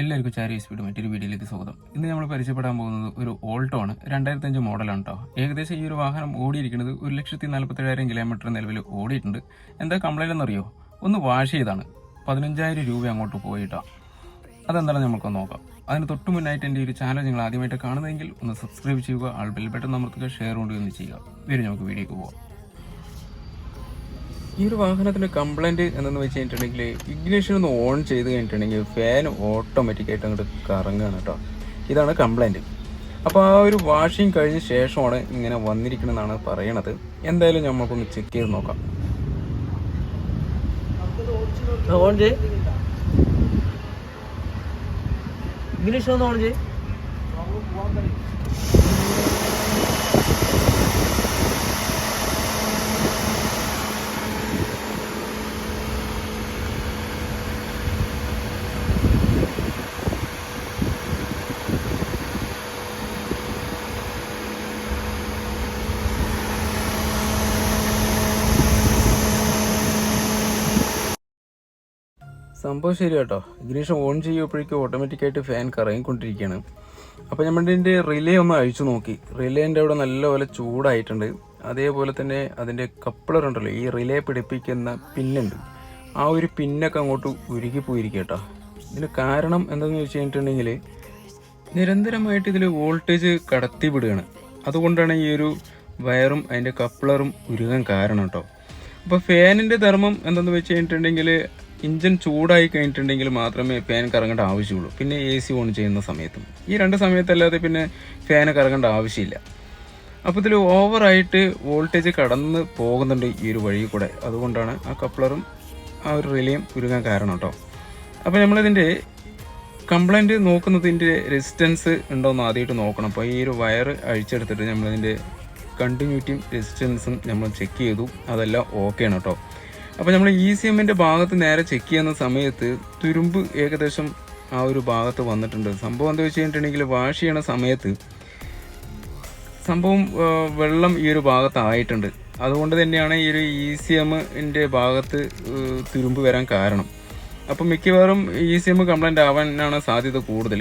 എല്ലാവർക്കും ചാരി സ്പീഡ് മറ്റൊരു വീഡിയോയിലേക്ക് സ്വാഗതം. ഇന്ന് നമ്മൾ പരിചയപ്പെടാൻ പോകുന്നത് ഒരു ഓൾട്ടോ ആണ്. രണ്ടായിരത്തി അഞ്ച് മോഡലാണ് കേട്ടോ ഏകദേശം ഈ ഒരു വാഹനം ഓടിയിരിക്കുന്നത് ഒരു ലക്ഷത്തി നാൽപ്പത്തേഴായിരം കിലോമീറ്റർ നിലവിൽ ഓടിയിട്ടുണ്ട്. എന്താ കംപ്ലൈന്റ് എന്നറിയോ? ഒന്ന് വാഷ് ചെയ്താണ്. പതിനഞ്ചായിരം രൂപ അങ്ങോട്ട് പോയിട്ടോ അതെന്താണെന്ന് നമുക്കൊന്ന് നോക്കാം. അതിന് തൊട്ട് മുന്നായിട്ട് എന്റെ ഒരു ചാനൽ നിങ്ങൾ ആദ്യമായിട്ട് കാണുന്നതെങ്കിൽ ഒന്ന് സബ്സ്ക്രൈബ് ചെയ്യുക ആൾ ബെൽ അമർത്തുക ഷെയർ കൊണ്ട് ചെയ്യുക. വരും നമുക്ക് വീഡിയോക്ക് പോകാം ഈ ഒരു വാഹനത്തിന്റെ കംപ്ലൈന്റ് എന്തെന്ന് വെച്ച് കഴിഞ്ഞിട്ടുണ്ടെങ്കിൽ ഇഗ്നിഷൻ ഒന്ന് ഓൺ ചെയ്ത് കഴിഞ്ഞിട്ടുണ്ടെങ്കിൽ ഫാൻ ഓട്ടോമാറ്റിക്കായിട്ട് അങ്ങോട്ട് കറങ്ങുകയാണ് കേട്ടോ. ഇതാണ് കംപ്ലൈന്റ് അപ്പോൾ ആ ഒരു വാഷിങ് കഴിഞ്ഞ ശേഷമാണ് ഇങ്ങനെ വന്നിരിക്കണമെന്നാണ് പറയണത്. എന്തായാലും നമുക്കൊന്ന് ചെക്ക് ചെയ്ത് നോക്കാം. ഓൺ ചെയ് ഇംഗ്ലീഷ് ഒന്ന് ഓൺ ചെയ് സംഭവം ശരി കേട്ടോ ഇതിനുശേഷം ഓൺ ചെയ്യുമ്പോഴേക്കും ഓട്ടോമാറ്റിക്കായിട്ട് ഫാൻ കറങ്ങിക്കൊണ്ടിരിക്കുകയാണ്. അപ്പോൾ നമ്മളിതിന്റെ റിലേ ഒന്ന് അഴിച്ചു നോക്കി. റിലേന്റെ അവിടെ നല്ലപോലെ ചൂടായിട്ടുണ്ട്. അതേപോലെ തന്നെ അതിന്റെ കപ്പിളർ ഉണ്ടല്ലോ ഈ റിലേ പിടിപ്പിക്കുന്ന പിന്നുണ്ട്. ആ ഒരു പിന്നൊക്കെ അങ്ങോട്ട് ഉരുകി പോയിരിക്കുക കേട്ടോ ഇതിന് കാരണം എന്താണെന്ന് വെച്ച് കഴിഞ്ഞിട്ടുണ്ടെങ്കിൽ നിരന്തരമായിട്ട് ഇതിൽ വോൾട്ടേജ് കടത്തിവിടുകയാണ് അതുകൊണ്ടാണ് ഈ ഒരു വയറും അതിന്റെ കപ്ലറും ഉരുകാൻ കാരണം കേട്ടോ. അപ്പോൾ ഫാനിന്റെ ധർമ്മം എന്തെന്ന് വെച്ച് കഴിഞ്ഞിട്ടുണ്ടെങ്കിൽ ഇഞ്ചൻ ചൂടായി കഴിഞ്ഞിട്ടുണ്ടെങ്കിൽ മാത്രമേ ഫാൻ കറങ്ങേണ്ട ആവശ്യമുള്ളൂ. പിന്നെ എ സി ഓൺ ചെയ്യുന്ന സമയത്തും. ഈ രണ്ട് സമയത്തല്ലാതെ പിന്നെ ഫാൻ കറങ്ങേണ്ട ആവശ്യമില്ല. അപ്പോൾ ഇതിൽ ഓവറായിട്ട് വോൾട്ടേജ് കടന്ന് പോകുന്നുണ്ട് ഈ ഒരു വഴി കൂടെ. അതുകൊണ്ടാണ് ആ കപ്ലറും ആ ഒരു റിലേയും ഉരുകാൻ കാരണം കേട്ടോ. അപ്പോൾ നമ്മളിതിന്റെ കംപ്ലൈന്റ് നോക്കുന്നതിന്റെ റെസിസ്റ്റൻസ് ഉണ്ടോയെന്ന് ആദ്യമായിട്ട് നോക്കണം. അപ്പോൾ ഈ ഒരു വയർ അഴിച്ചെടുത്തിട്ട് നമ്മളിതിന്റെ കണ്ടിന്യൂറ്റിയും റെസിസ്റ്റൻസും നമ്മൾ ചെക്ക് ചെയ്തു. അതെല്ലാം ഓക്കെയാണ് കേട്ടോ. അപ്പോൾ നമ്മൾ ഇ സി എമ്മിന്റെ ഭാഗത്ത് നേരെ ചെക്ക് ചെയ്യുന്ന സമയത്ത് തുരുമ്പ് ഏകദേശം ആ ഒരു ഭാഗത്ത് വന്നിട്ടുണ്ട്. സംഭവം എന്താ വെച്ച് കഴിഞ്ഞിട്ടുണ്ടെങ്കിൽ വാഷ് ചെയ്യണ സമയത്ത് സംഭവം വെള്ളം ഈ ഒരു ഭാഗത്തായിട്ടുണ്ട് അതുകൊണ്ട് തന്നെയാണ് ഈ ഒരു ഇ സി എമ്മിന്റെ ഭാഗത്ത് തുരുമ്പ് വരാൻ കാരണം. അപ്പം മിക്കവാറും ഇ സി എം കംപ്ലൈന്റ് ആവാനാണ് സാധ്യത കൂടുതൽ.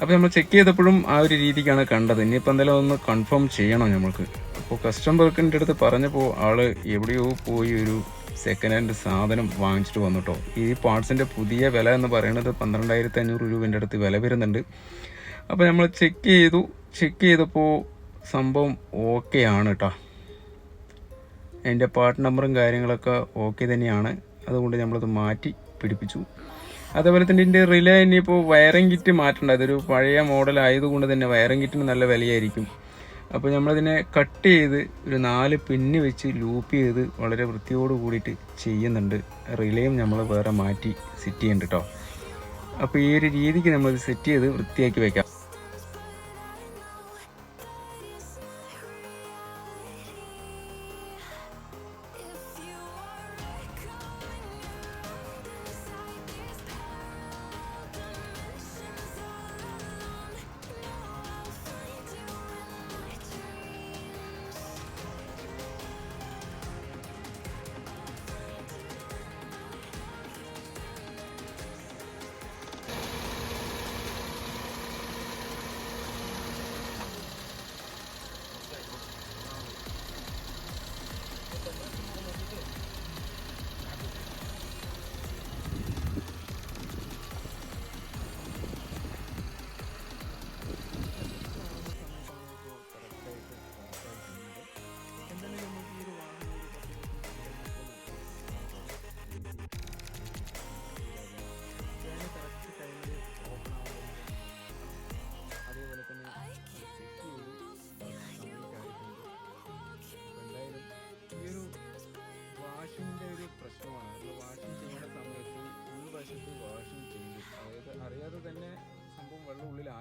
അപ്പോൾ നമ്മൾ ചെക്ക് ചെയ്തപ്പോഴും ആ ഒരു രീതിക്കാണ് കണ്ടത്. ഇനിയിപ്പോൾ എന്തായാലും ഒന്ന് കൺഫേം ചെയ്യണം നമ്മൾക്ക്. അപ്പോൾ കസ്റ്റമർക്കിന്റെ അടുത്ത് പറഞ്ഞപ്പോൾ ആൾ എവിടെയോ പോയി ഒരു സെക്കൻഡ് ഹാൻഡ് സാധനം വാങ്ങിച്ചിട്ട് വന്നു കേട്ടോ ഈ പാർട്സിന്റെ പുതിയ വില എന്ന് പറയുന്നത് പന്ത്രണ്ടായിരത്തി അഞ്ഞൂറ് രൂപേന്റെ അടുത്ത് വില വരുന്നുണ്ട്. അപ്പോൾ നമ്മൾ ചെക്ക് ചെയ്തു. ചെക്ക് ചെയ്തപ്പോൾ സംഭവം ഓക്കെ ആണ് കേട്ടോ അതിന്റെ പാർട്ട് നമ്പറും കാര്യങ്ങളൊക്കെ ഓക്കെ തന്നെയാണ്. അതുകൊണ്ട് നമ്മളത് മാറ്റി പിടിപ്പിച്ചു. അതേപോലെ തന്നെ ഇതിന്റെ റിലേ ഇനിയിപ്പോൾ വയറിംഗ് കിറ്റ് മാറ്റേണ്ട. അതൊരു പഴയ മോഡൽ ആയതുകൊണ്ട് തന്നെ വയറിംഗ് കിറ്റിന് നല്ല വിലയായിരിക്കും. അപ്പോൾ നമ്മളതിനെ കട്ട് ചെയ്ത് ഒരു നാല് പിന്ന് വെച്ച് ലൂപ്പ് ചെയ്ത് വളരെ വൃത്തിയോട് കൂടിയിട്ട് ചെയ്യുന്നുണ്ട്. റിലേയും നമ്മൾ വേറെ മാറ്റി സെറ്റ് ചെയ്യുന്നുണ്ട് കേട്ടോ അപ്പോൾ ഈ ഒരു രീതിക്ക് നമ്മൾ സെറ്റ് ചെയ്ത് വൃത്തിയാക്കി വെക്കാം.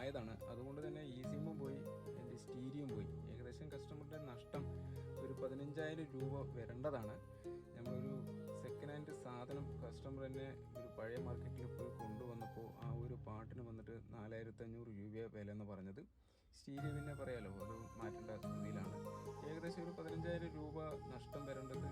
ഉള്ളിലായതാണ് അതുകൊണ്ട് തന്നെ ഈ സിമ്മും പോയി എന്റെ സ്റ്റീരിയും പോയി. ഏകദേശം കസ്റ്റമറുടെ നഷ്ടം ഒരു പതിനഞ്ചായിരം രൂപ വരേണ്ടതാണ്. നമ്മളൊരു സെക്കൻഡ് ഹാൻഡ് സാധനം കസ്റ്റമർ തന്നെ ഒരു പഴയ മാർക്കറ്റിൽ പോയി കൊണ്ടുവന്നപ്പോൾ ആ ഒരു പാട്ടിന് വന്നിട്ട് നാലായിരത്തി അഞ്ഞൂറ് രൂപ വില എന്ന് പറഞ്ഞത്. സ്റ്റീരിയ പിന്നെ പറയാലോ അത് മാറ്റേണ്ട സ്ഥിതിയിലാണ് ഏകദേശം ഒരു പതിനഞ്ചായിരം രൂപ നഷ്ടം വരേണ്ടത്